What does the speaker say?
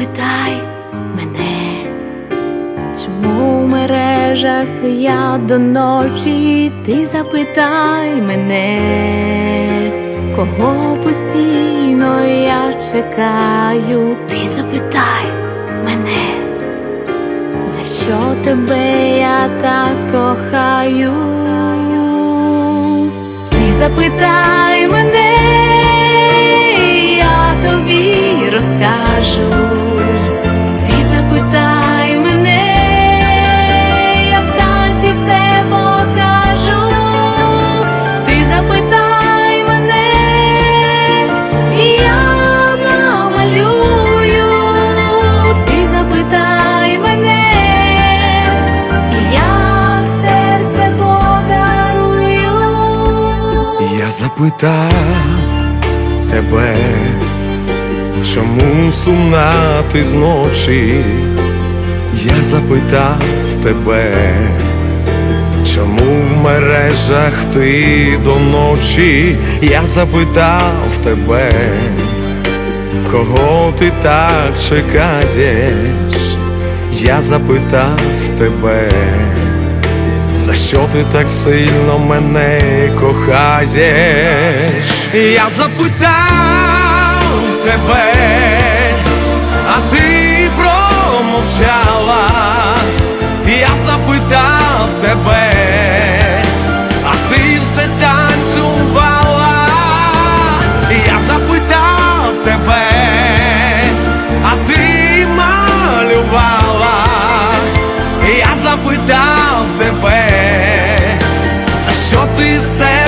запитай мене, чому в мережах я до ночі, ти запитай мене, кого постійно я чекаю, ти запитай мене, за що тебе я так кохаю, ти запитай мене. я Тобі розкажу. Запитав тебе, чому сумна ти зночі? Я запитав тебе, чому в мережах ти до ночі? Я запитав тебе, кого ти так чекаєш? Я запитав тебе. За що ти так сильно мене кохаєш? Я запитав тебе, а ти промовчала. Що ти серце